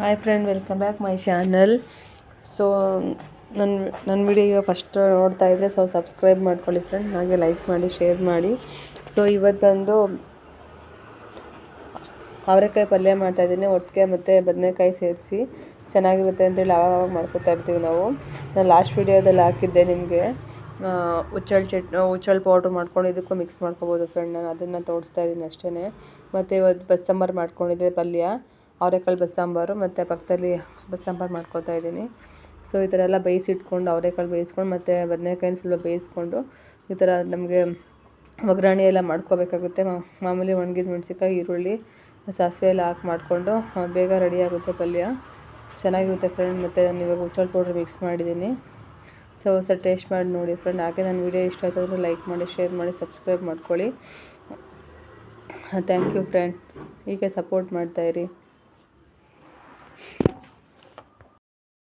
Hi friend welcome back my channel so ನನ್ನ ನನ್ನ video first ನೋಡ್ತಾ ಇದ್ದರೆ ಸೊ ಸಬ್ಸ್ಕ್ರೈಬ್ ಮಾಡ್ಕೊಳ್ಳಿ ಫ್ರೆಂಡ್ ಹಾಗೆ ಲೈಕ್ ಮಾಡಿ ಶೇರ್ ಮಾಡಿ. ಸೊ ಇವತ್ತು ಬಂದು ಅವರೆಕಾಯಿ ಪಲ್ಯ ಮಾಡ್ತಾಯಿದ್ದೀನಿ ಒಟ್ಟಿಗೆ ಮತ್ತು ಬದನೆಕಾಯಿ ಸೇರಿಸಿ ಚೆನ್ನಾಗಿರುತ್ತೆ ಅಂತೇಳಿ ಆವಾಗ ಆವಾಗ ಮಾಡ್ಕೊತಾ ಇರ್ತೀವಿ ನಾವು. ನಾನು ಲಾಸ್ಟ್ ವೀಡಿಯೋದಲ್ಲಿ ಹಾಕಿದ್ದೆ ನಿಮಗೆ. ಹುಚ್ಚಳ್ ಚಟ್ ಹುಚ್ಚಳ್ ಪೌಡ್ರ್ ಮಾಡ್ಕೊಂಡು ಇದಕ್ಕೂ ಮಿಕ್ಸ್ ಮಾಡ್ಕೊಬೋದು ಫ್ರೆಂಡ್ ನಾನು ಅದನ್ನು ತೋರಿಸ್ತಾ ಇದ್ದೀನಿ ಅಷ್ಟೇ ಮತ್ತು ಇವತ್ತು ಬಸ್ಸಾಂಬಾರು ಮಾಡ್ಕೊಂಡಿದ್ದೆ ಪಲ್ಯ. ಅವರೆಕಾಳು ಬಸ್ಸಾಂಬಾರು ಮತ್ತು ಪಕ್ಕದಲ್ಲಿ ಬಸ್ಸಾಂಬಾರು ಮಾಡ್ಕೊತಾ ಇದ್ದೀನಿ. ಸೊ ಈ ಥರ ಎಲ್ಲ ಬೇಯಿಸಿಟ್ಕೊಂಡು ಅವರೆಕಾಳು ಬೇಯಿಸ್ಕೊಂಡು ಮತ್ತು ಬದನೆಕಾಯಿನ ಸ್ವಲ್ಪ ಬೇಯಿಸ್ಕೊಂಡು ಈ ಥರ ನಮಗೆ ಒಗ್ಗರಣೆ ಎಲ್ಲ ಮಾಡ್ಕೋಬೇಕಾಗುತ್ತೆ. ಮಾಮೂಲಿ ಒಣಗಿದ ಮೆಣಸಿನ್ಕಾಯಿ, ಈರುಳ್ಳಿ, ಸಾಸಿವೆ ಎಲ್ಲ ಹಾಕಿ ಮಾಡಿಕೊಂಡು ಬೇಗ ರೆಡಿ ಆಗುತ್ತೆ ಪಲ್ಯ. ಚೆನ್ನಾಗಿರುತ್ತೆ ಫ್ರೆಂಡ್ ಮತ್ತು ನಾನು ಇವಾಗ ಉಚ್ಚಾಳ ಪೌಡ್ರ್ ಮಿಕ್ಸ್ ಮಾಡಿದ್ದೀನಿ. ಸೊ ಹೊಸ ಟೇಸ್ಟ್ ಮಾಡಿ ನೋಡಿ ಫ್ರೆಂಡ್ ಹಾಗೆ ನನ್ನ ವೀಡಿಯೋ ಇಷ್ಟ ಆಯ್ತು ಲೈಕ್ ಮಾಡಿ ಶೇರ್ ಮಾಡಿ ಸಬ್ಸ್ಕ್ರೈಬ್ ಮಾಡ್ಕೊಳ್ಳಿ. ಥ್ಯಾಂಕ್ ಯು ಫ್ರೆಂಡ್ ಹೀಗೆ ಸಪೋರ್ಟ್ ಮಾಡ್ತಾಯಿರಿ